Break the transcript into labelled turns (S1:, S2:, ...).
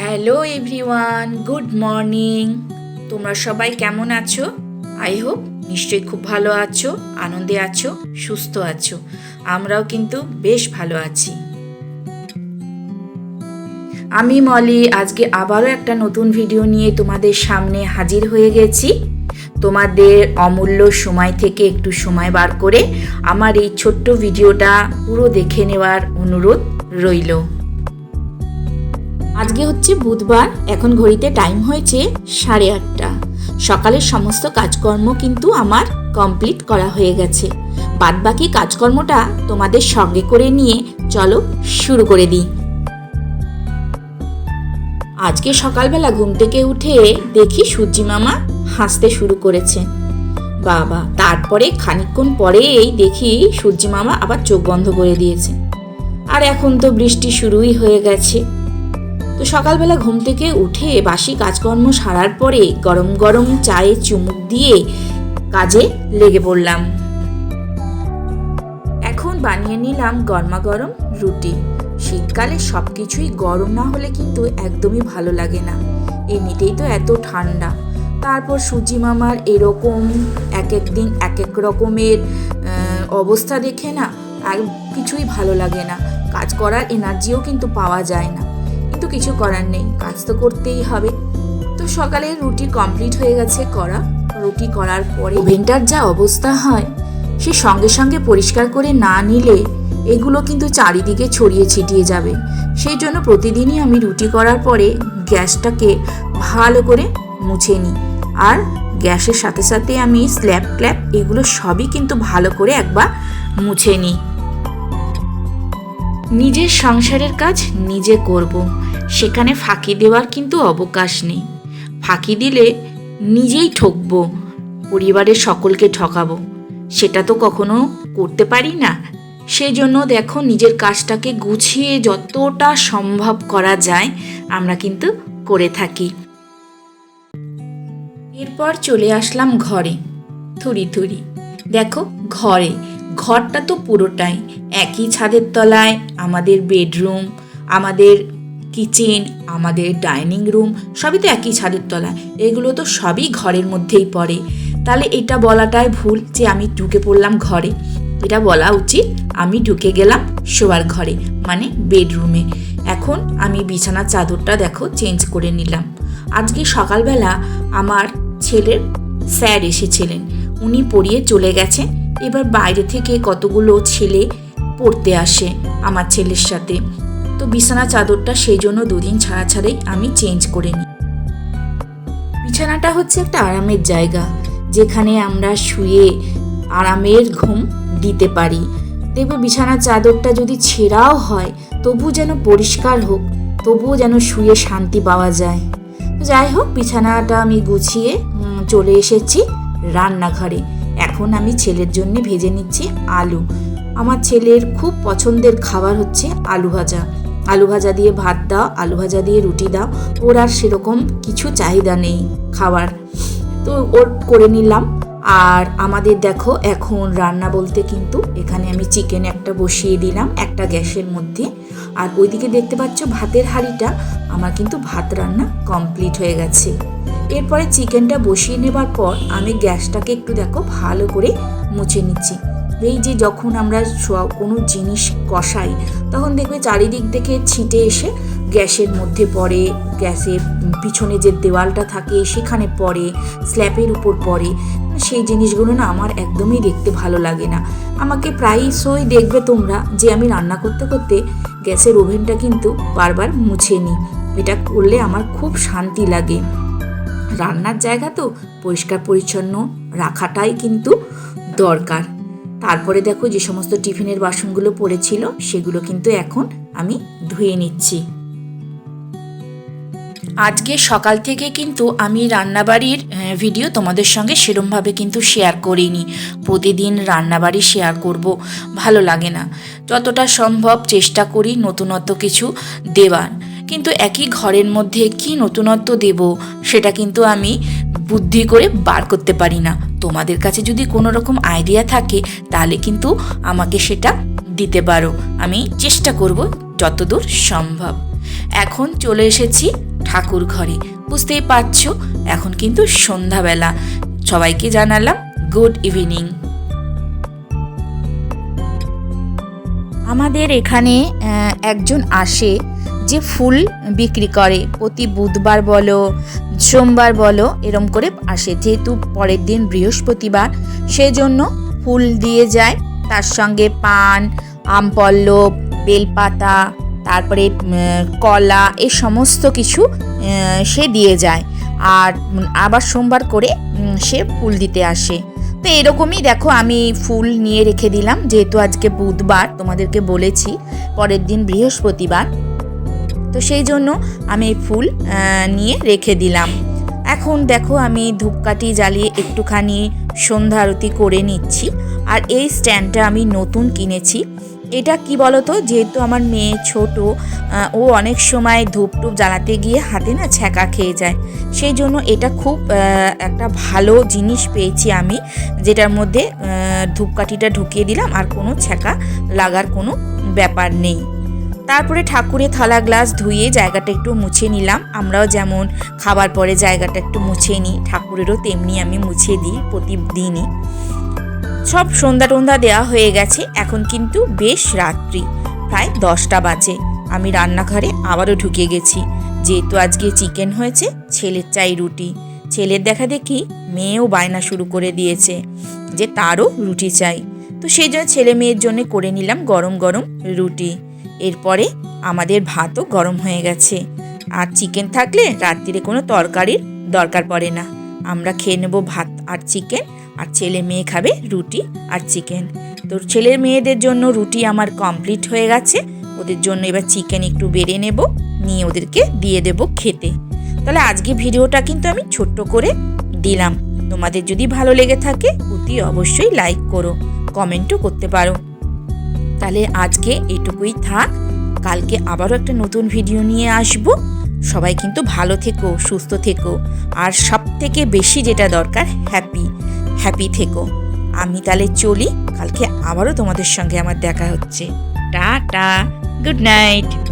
S1: Hello everyone good morning তোমরা সবাই কেমন আছো? আই হোপ নিশ্চয়ই খুব ভালো আছো, আনন্দে আছো, সুস্থ আছো। আমরাও কিন্তু বেশ ভালো আছি। আমি মলি, আজকে আবারও একটা নতুন ভিডিও নিয়ে তোমাদের সামনে হাজির হয়ে গেছি। তোমাদের অমূল্য সময় থেকে একটু সময় বার করে আমার এই ছোট্ট ভিডিওটা পুরো দেখে নেওয়ার অনুরোধ রইল। আজকে হচ্ছে বুধবার, এখন ঘড়িতে টাইম হয়েছে সাড়ে আটটা। সকালের সমস্ত কাজকর্ম কিন্তু আমার কমপ্লিট করা হয়ে গেছে। বাদবাকি কাজকর্মটা তোমাদের সঙ্গে করে নিয়ে চলো শুরু করে দিই। আজকে সকালবেলা ঘুম থেকে উঠে দেখি সূর্যি মামা হাসতে শুরু করেছে। বাবা, তারপরে খানিকক্ষণ পরেই দেখি সূর্যি মামা আবার চোখ বন্ধ করে দিয়েছে। আর এখন তো বৃষ্টি শুরুই হয়ে গেছে। তো সকালবেলা ঘুম থেকে উঠে বাসি কাজকর্ম সারার পরে গরম গরম চায়ে চুমুক দিয়ে কাজে লেগে পড়লাম। এখন বানিয়ে নিলাম গরমা গরম রুটি। শীতকালে সব কিছুই গরম না হলে কিন্তু একদমই ভালো লাগে না। এমনিতেই তো এত ঠান্ডা। তারপর সুজি মামার এরকম এক এক দিন এক এক রকমের অবস্থা দেখে না আর কিছুই ভালো লাগে না। কাজ করার এনার্জিও কিন্তু পাওয়া যায় না। কিন্তু কিছু করার নেই, কাজ তো করতেই হবে। তো সকালে রুটি কমপ্লিট হয়ে গেছে করা। রুটি করার পরে ওভেনটার যা অবস্থা হয়, সে সঙ্গে সঙ্গে পরিষ্কার করে না নিলে এগুলো কিন্তু চারিদিকে ছড়িয়ে ছিটিয়ে যাবে। সেই জন্য প্রতিদিনই আমি রুটি করার পরে গ্যাসটাকে ভালো করে মুছে নিই। আর গ্যাসের সাথে সাথে আমি স্ল্যাব ক্ল্যাপ এগুলো সবই কিন্তু ভালো করে একবার মুছে নিই। নিজের সংসারের কাজ নিজে করব। সেখানে ফাঁকি দেওয়ার কিন্তু অবকাশ নেই। ফাঁকি দিলে নিজেই ঠকবো, পরিবারের সকলকে ঠকাবো। সেটা তো কখনো করতে পারি না। সেই জন্য দেখো নিজের কাজটাকে গুছিয়ে যতটা সম্ভব করা যায়, আমরা কিন্তু করে থাকি। এরপর চলে আসলাম ঘরে, থুরি থুরি। দেখো ঘরে, ঘরটা তো পুরোটাই। একই ছাদের তলায়, আমাদের বেডরুম, আমাদের কিচেন, আমাদের ডাইনিং রুম, সবই তো একই ছাদের তলায়। এগুলো তো সবই ঘরের মধ্যেই পড়ে। তাহলে এটা বলাটাই ভুল যে আমি ঢুকে পড়লাম ঘরে। এটা বলা উচিত, আমি ঢুকে গেলাম শোয়ার ঘরে মানে বেডরুমে। এখন আমি বিছানার চাদরটা দেখো চেঞ্জ করে নিলাম। আজকে সকালবেলা আমার ছেলের স্যার এসেছিলেন। উনি পড়িয়ে চলে গেছেন এবার বাইরে থেকে কতগুলো ছেলে পড়তে আসে আমার ছেলের সাথে। তো বিছানা চাদরটা সেই জন্য দুদিন ছাড়া ছাড়াই আমি চেঞ্জ করে নিই। বিছানাটা হচ্ছে একটা আরামের জায়গা, যেখানে আমরা শুয়ে আরামের ঘুম দিতে পারি। দেখবে বিছানার চাদরটা যদি ছেঁড়াও হয় তবু যেন পরিষ্কার হোক, তবুও যেন শুয়ে শান্তি পাওয়া যায়। যাই হোক, বিছানাটা আমি গুছিয়ে চলে এসেছি রান্নাঘরে। এখন আমি ছেলের জন্য ভেজে নিচ্ছি আলু। আমার ছেলের খুব পছন্দের খাবার হচ্ছে আলু ভাজা। আলু ভাজা দিয়ে ভাত দাও, আলু ভাজা দিয়ে রুটি দাও, ওর আর সেরকম কিছু চাহিদা নেই খাবার তো ওর করে নিলাম। আর আমাদের দেখো, এখন রান্না বলতে কিন্তু এখানে আমি চিকেন একটা বসিয়ে দিলাম, একটা গ্যাসের মধ্যে। আর ওইদিকে দেখতে পাচ্ছ ভাতের হাঁড়িটা, আমার কিন্তু ভাত রান্না কমপ্লিট হয়ে গেছে। এরপরে চিকেনটা বসিয়ে নেবার পর আমি গ্যাসটাকে একটু দেখো ভালো করে মুছে নিচ্ছি। এই যে যখন আমরা কোনো জিনিস কষাই, তখন দেখবে চারিদিক থেকে ছিটে এসে গ্যাসের মধ্যে পড়ে গ্যাসের পিছনে যে দেওয়ালটা থাকে সেখানে পড়ে, স্ল্যাপের উপর পড়ে। সেই জিনিসগুলো না আমার একদমই দেখতে ভালো লাগে না। আমাকে প্রায়শই দেখবে তোমরা যে আমি রান্না করতে করতে গ্যাসের ওভেনটা কিন্তু বারবার মুছে নিই এটা করলে আমার খুব শান্তি লাগে। রান্নার জায়গা তো পরিষ্কার পরিচ্ছন্ন রাখাটাই কিন্তু দরকার। তারপরে দেখো যে সমস্ত টিফিনের বাসনগুলো পড়েছিল, সেগুলো কিন্তু এখন আমি ধুয়ে নিচ্ছি। আজকে সকাল থেকে কিন্তু আমি রান্নাবাড়ির ভিডিও তোমাদের সঙ্গে সেরমভাবে কিন্তু শেয়ার করিনি। প্রতিদিন রান্নাবাড়ি শেয়ার করব, ভালো লাগে না। যতটা সম্ভব চেষ্টা করি নতুনত্ব কিছু দেওয়ার কিন্তু একই ঘরের মধ্যে কি নতুনত্ব দেব, সেটা কিন্তু আমি বুদ্ধি করে বার করতে পারি না। তোমাদের কাছে যদি কোনো রকম আইডিয়া থাকে, তাহলে কিন্তু আমাকে সেটা দিতে পারো। আমি চেষ্টা করব যতদূর সম্ভব। এখন চলে এসেছি ঠাকুর ঘরে। বুঝতেই পারছ, এখন কিন্তু সন্ধ্যাবেলা। সবাইকে জানালাম গুড ইভিনিং আমাদের এখানে একজন আসে। যে ফুল বিক্রি করে। প্রতি বুধবার বলো, সোমবার বলো, এরম করে আসে। যেহেতু পরের দিন বৃহস্পতিবার, সেজন্য ফুল দিয়ে যায়। তার সঙ্গে পান, আমপল্লব, বেলপাতা, তারপরে কলা এই সমস্ত কিছু সে দিয়ে যায়। আর আবার সোমবার করে সে ফুল দিতে আসে। তো এরকমই দেখো আমি ফুল নিয়ে রেখে দিলাম। যেহেতু আজকে বুধবার তোমাদেরকে বলেছি, পরের দিন বৃহস্পতিবার। তো সেই জন্য আমি এই ফুল নিয়ে রেখে দিলাম। এখন দেখো আমি ধূপকাঠি জ্বালিয়ে একটুখানি সন্ধ্যা আরতি করে নিচ্ছি। আর এই স্ট্যান্ডটা আমি নতুন কিনেছি। এটা কি বলতো? যেহেতু আমার মেয়ে ছোট ও অনেক সময় ধূপ টুপ জ্বালাতে গিয়ে হাতে না ছ্যাঁকা খেয়ে যায়। সেই জন্য এটা খুব একটা ভালো জিনিস পেয়েছি আমি, যেটার মধ্যে ধূপকাঠিটা ঢুকিয়ে দিলাম আর কোনো ছ্যাঁকা লাগার কোনো ব্যাপার নেই। তারপরে ঠাকুরের থালা গ্লাস ধুয়ে জায়গাটা একটু মুছে নিলাম। আমরাও যেমন খাবার পরে জায়গাটা একটু মুছে নিই, ঠাকুরেরও তেমনি আমি মুছে দিই প্রতিদিনই। সব সন্ধ্যা টন্ধা দেওয়া হয়ে গেছে, এখন কিন্তু বেশ রাত্রি, প্রায় দশটা বাজে। আমি রান্নাঘরে আবারও ঢুকে গেছি। যেহেতু আজকে চিকেন হয়েছে, ছেলের চাই রুটি। ছেলের দেখা দেখি মেয়েও বায়না শুরু করে দিয়েছে যে তারও রুটি চাই। তো সেই জন্য ছেলে মেয়ের জন্য করে নিলাম গরম গরম রুটি। এরপরে আমাদের ভাতও গরম হয়ে গেছে। আর চিকেন থাকলে রাত্রিরে কোনো তরকারির দরকার পড়ে না। আমরা খেয়ে নেব ভাত আর চিকেন আর ছেলে মেয়ে খাবে রুটি আর চিকেন তোর ছেলে মেয়েদের জন্য রুটি আমার কমপ্লিট হয়ে গেছে। ওদের জন্য এবার চিকেন একটু বেড়ে নেব, নিয়ে ওদেরকে দিয়ে দেব খেতে। তাহলে আজকে ভিডিওটা কিন্তু আমি ছোট্ট করে দিলাম। তোমাদের যদি ভালো লেগে থাকে, অতি অবশ্যই লাইক করো কমেন্টও করতে পারো। তাহলে আজকে এটুকুই থাক। কালকে আবারও একটা নতুন ভিডিও নিয়ে আসব। সবাই কিন্তু ভালো থেকো, সুস্থ থেকো। আর সব থেকে বেশি যেটা দরকার হ্যাপি হ্যাপি থেকো। আমি তাহলে চলি, কালকে আবারও তোমাদের সঙ্গে আমার দেখা হচ্ছে। টা টা গুড নাইট